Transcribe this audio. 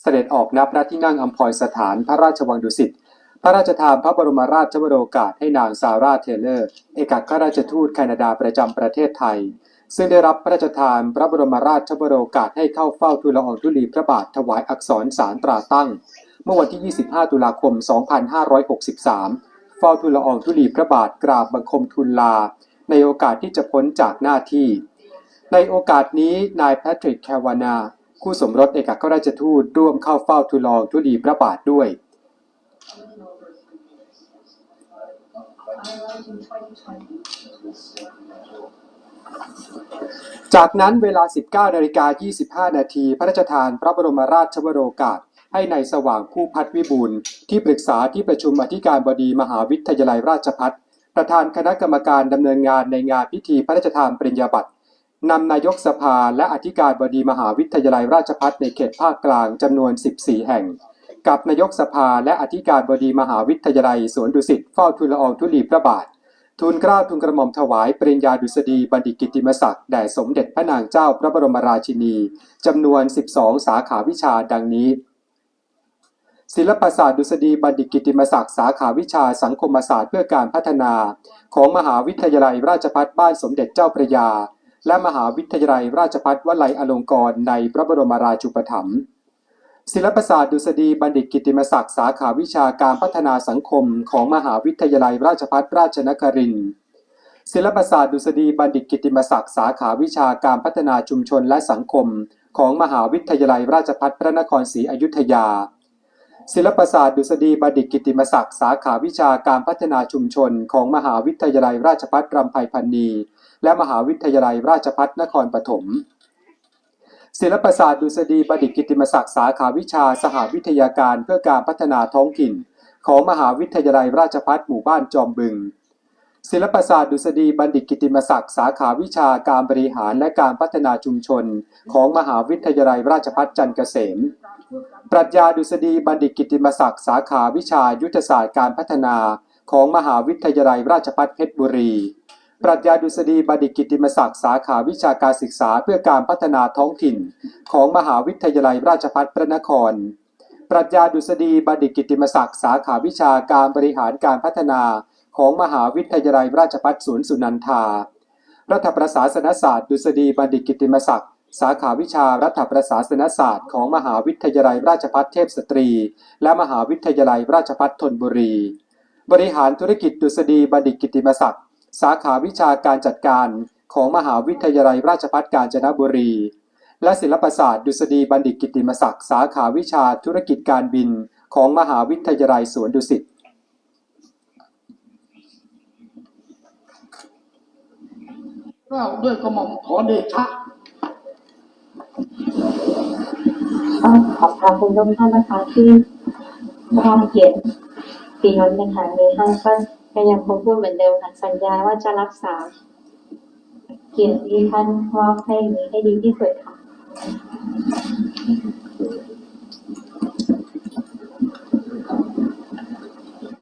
เสด็จออกนับพระที่นั่งอัมพรสถานพระราชวังดุสิต พระราชทานพระบรมราชวโรกาสให้นางซาร่าเทเลอร์ เอกอัครราชทูตแคนาดาประจำประเทศไทย ซึ่งได้รับพระราชทานพระบรมราชวโรกาสให้เข้าเฝ้าทูลละอองธุลีพระบาทถวายอักษรสารตราตั้ง เมื่อวันที่ 25 ตุลาคม 2563 เฝ้าทูลละอองธุลีพระบาทกราบบังคมทูลลา ในโอกาสที่จะพ้นจากหน้าที่ ในโอกาสนี้นายแพทริกแควานา คู่สมรสเอกอัครราชทูตร่วมเข้าเฝ้าทูลองธุลีพระบาทด้วย จากนั้นเวลา 19นาฬิกา25 นาที พระราชทานพระบรมราชวโรกาส ให้ในายสว่างผู้พัฒวิบูลที่ปรึกษาที่ประชุมอธิการบดีมหาวิทยาลัยราชพัฒประธานคณะกรรมการดำเนินงานในงานพิธีพระราชทานปริญญาบัตร นำนายกสภาและอธิการบดีมหาวิทยาลัยราชพัฒในเขตภาคกลางจำนวน 14 แห่ง กับนายกสภาและอธิการบดีมหาวิทยาลัยสวนดุสิตเฝ้าทูลอองธุลีพระบาท ทูลเกล้าทูลกระหม่อมถวายปริญญาดุษฎีบัณฑิตกิติมศักดิ์แด่สมเด็จพระนางเจ้าพระบรมราชินีจำนวน 12 สาขาวิชาดังนี้ ศิลปศาสตร์ดุษฎีบัณฑิตกิตติมศักดิ์สาขาวิชาสังคมศาสตร์เพื่อการพัฒนา ของมหาวิทยาลัยราชภัฏบ้านสมเด็จเจ้าพระยา และมหาวิทยาลัยราชภัฏวลัยอลงกรณ์ในพระบรมราชูปถัมภ์ศิลปศาสตร์ดุษฎีบัณฑิตกิติมศักดิ์สาขาวิชาการพัฒนาสังคมของมหาวิทยาลัยราชภัฏราชนครินทร์ศิลปศาสตร์ดุษฎีบัณฑิตกิติมศักดิ์สาขาวิชาการพัฒนาชุมชนและสังคม ของมหาวิทยาลัยราชภัฏพระนครศรีอยุธยา ศิลปศาสตร์ดุษฎีบัณฑิตกิติมศักดิ์สาขาวิชาการพัฒนาชุมชน ของมหาวิทยาลัยราชภัฏรำไพพันนี และมหาวิทยาลัยราชภัฏนครปฐมศิลปศาสตร์ดุษฎีบัณฑิตกิติมศักดิ์สาขาวิชาสหวิทยาการเพื่อการพัฒนาท้องถิ่น ของมหาวิทยาลัยราชภัฏหมู่บ้านจอมบึง ศิลปศาสตร์ดุษฎีบัณฑิตกิติมศักดิ์สาขาวิชาการบริหารและการพัฒนาชุมชน ของมหาวิทยาลัยราชภัฏจันทร์เกษม ปรัชญาดุษฎีบัณฑิตกิติมศักดิ์สาขาวิชายุทธศาสตร์การพัฒนา ของมหาวิทยาลัยราชภัฏเพชรบุรี ปรัชญาดุษฎีบัณฑิตกิติมศักดิ์สาขาวิชาการศึกษาเพื่อการพัฒนาท้องถิ่น ของมหาวิทยาลัยราชภัฏพระนคร ปรัชญาดุษฎีบัณฑิตกิติมศักดิ์สาขาวิชาการบริหารการพัฒนาของมหาวิทยาลัยราชภัฏสวนสุนันทา รัฐประศาสนศาสตร์ดุษฎีบัณฑิตกิติมศักดิ์สาขาวิชารัฐประศาสนศาสตร์ของมหาวิทยาลัยราชภัฏเทพสตรี และมหาวิทยาลัยราชภัฏธนบุรี บริหารธุรกิจดุษฎีบัณฑิตกิติมศักดิ์ สาขาวิชาการจัดการของมหาวิทยาลัยราชภัฏกาญจนบุรี และศิลปศาสตร์ดุษฎีบัณฑิตกิตติมศักดิ์สาขาวิชาธุรกิจการบินของมหาวิทยาลัยสวนดุสิตเกล้าด้วยกระหม่อมขอเดชะต้องขอบคุณทุกท่านนะคะที่มอบเกียรติปีนั้นนะคะมีให้ก็ ก็ยังคงพูดเหมือนเดิมค่ะสัญญาว่าจะรักษาเกียรติที่ท่านมอบให้นี้ให้ดีที่สุดค่ะ